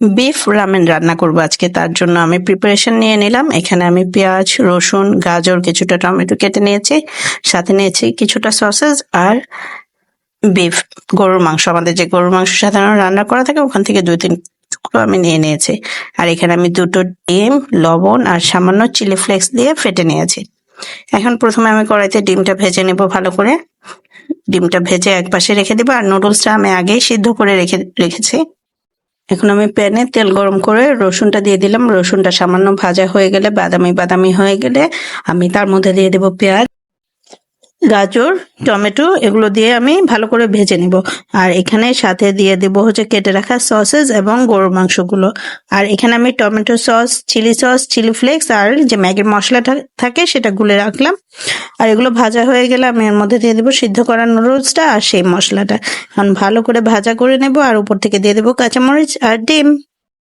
Beef ramen রান্না করব আজকে, তার জন্য আমি প্রিপারেশন নিয়ে নিলাম। এখানে আমি পেঁয়াজ, রসুন, গাজর, কিছুটা টমেটো কেটে নিয়েছি। সাথে নিয়েছি কিছুটা সসেস আর বিফ গরুর মাংস। আমাদের যে গরুর মাংস সাধারণ রান্না করা থাকে, ওখান থেকে দুই, তিন টুকরো আমি নিয়ে নিয়েছি। আর এখানে আমি দুটো ডিম, লবণ আর সামান্য চিলি ফ্লেক্স দিয়ে ফেটে নিয়েছি। এখন প্রথমে আমি কড়াইতে ডিমটা ভেজে নেব ভালো করে। ডিমটা ভেজে এক পাশে রেখে দেবো, আর নুডলসটা আমি আগেই সিদ্ধ করে রেখে, রেখেছি। এখন আমি প্যানে তেল গরম করে রসুনটা দিয়ে দিলাম। রসুনটা সামান্য ভাজা হয়ে গেলে, বাদামি বাদামি হয়ে গেলে আমি তার মধ্যে দিয়ে দেবো পেঁয়াজ। গাজর, টমেটো এগুলো দিয়ে আমি ভালো করে ভেজে নিব। আর এখানে সাথে দিয়ে দেব হচ্ছে কেটে রাখা সসেস এবং গরুর মাংসগুলো। আর এখানে আমি tomato sauce, chilli sauce, chilli flakes আর যে ম্যাগির মশলাটা থাকে সেটা গুলে রাখলাম। আর এগুলো ভাজা হয়ে গেলে আমি এর মধ্যে দিয়ে দেবো সিদ্ধ করা নুডলসটা আর সেই মশলাটা। এখন ভালো করে ভাজা করে নেব আর উপর থেকে দিয়ে দেবো কাঁচামরিচ আর ডিম।